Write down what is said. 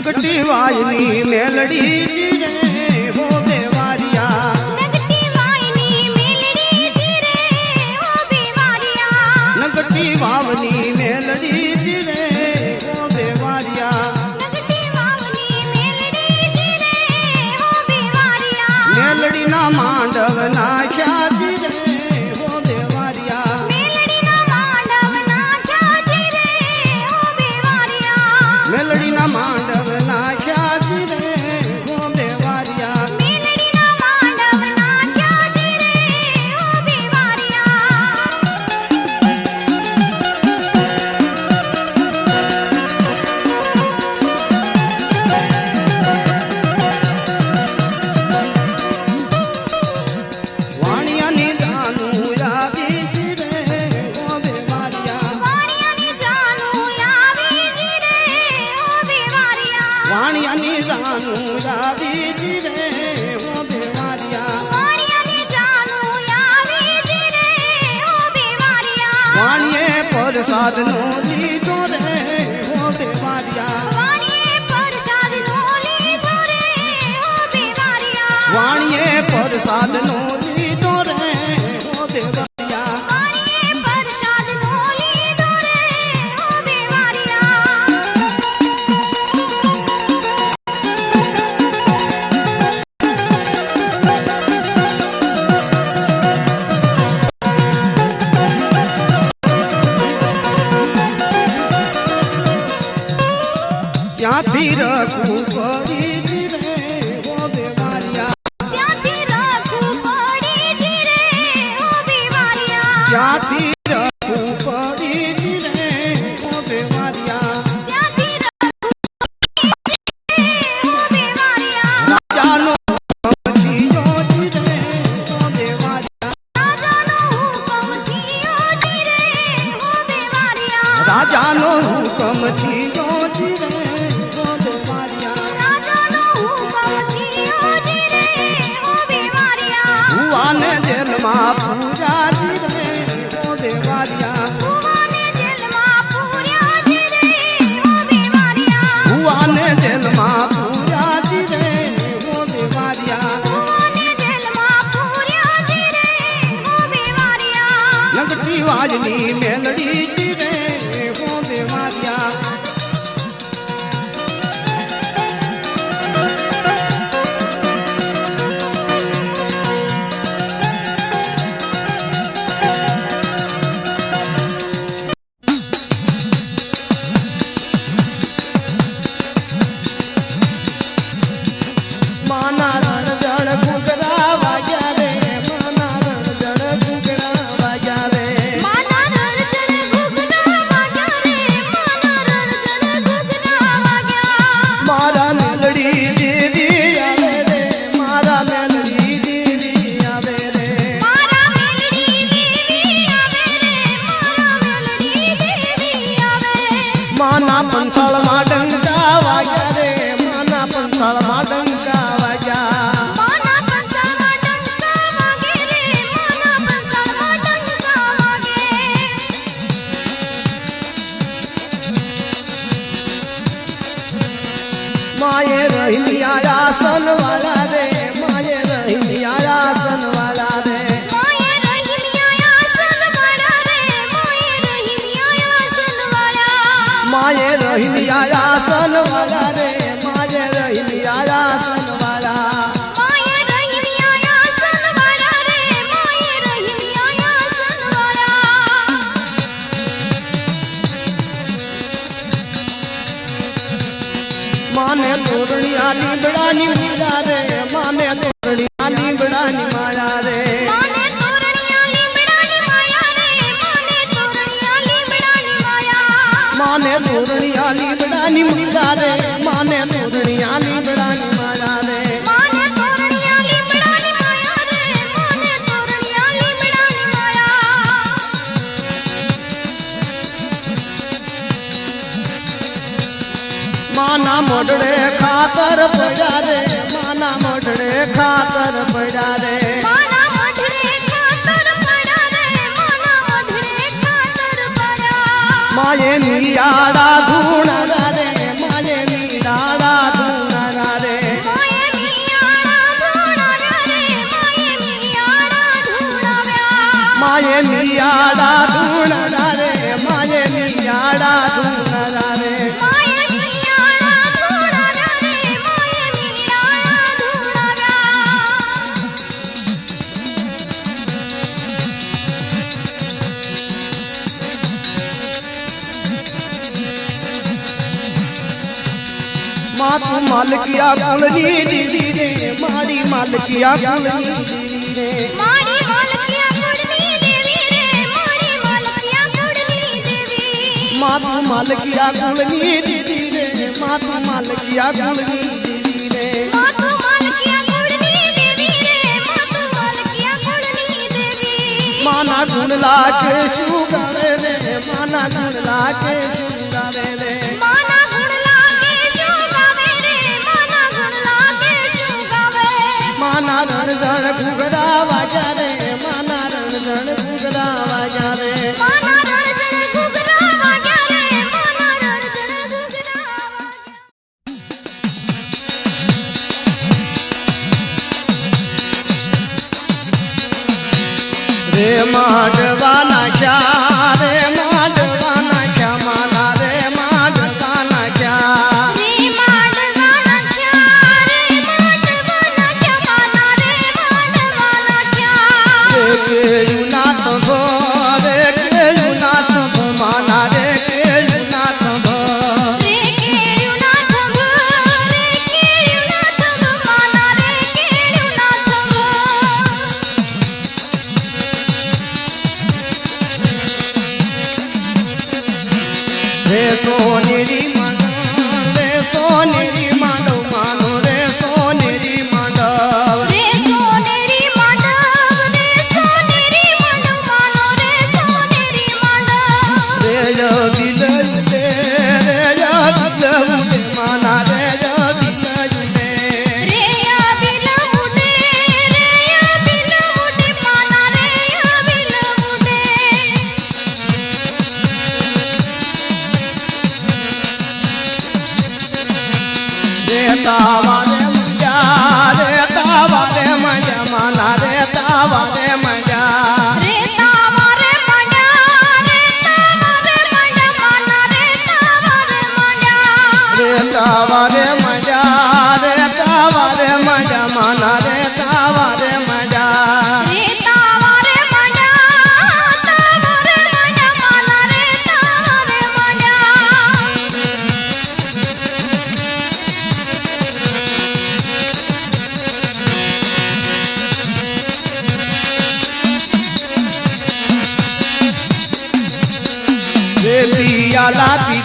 નગટી વાયની મેલડી નગટી વાવની મેલડી જીરે ઓ બેવારિયા મેલડી ના માંડવના साधना 亚比的湖 આરાસન વાલા રે માય રહી આરાસન વાલા રે માય રે માને તોરણિયા લીમડાની માળા રે માને તોરણિયા લીમડાની માળા રે. માને તોરણિયા લીમડાની માળા રે. મઢડે ખાતર પડ્યા રે માના મઢડે ખાતર પડ્યા રે. માયે નિયાળા ધૂણરા રે માયે નિયાળા ધૂણરા રે. માયે નિયાળા ધૂણ ಮಾಲಕಿಯ ಕುಳರಿ ಮಾಡಿ ಮಾಲಕಿಯ ಕುಳರಿ ಮಾತು ಮಾಲಕಿಯ ಕುಳರಿ ಮಾತು ಮಾಲಕಿಯ ಕುಳರಿ ಮಾನ ಗುಣ ಲಾಕೆ ಶುಗರ ಮಾನ ಗುಣ ಲಾಕೆ ಶುಗರ રણ ઘૂઘરા વાજા રે માના રણ રણ ઘૂઘરા વાજા રે રે માટ কালাটি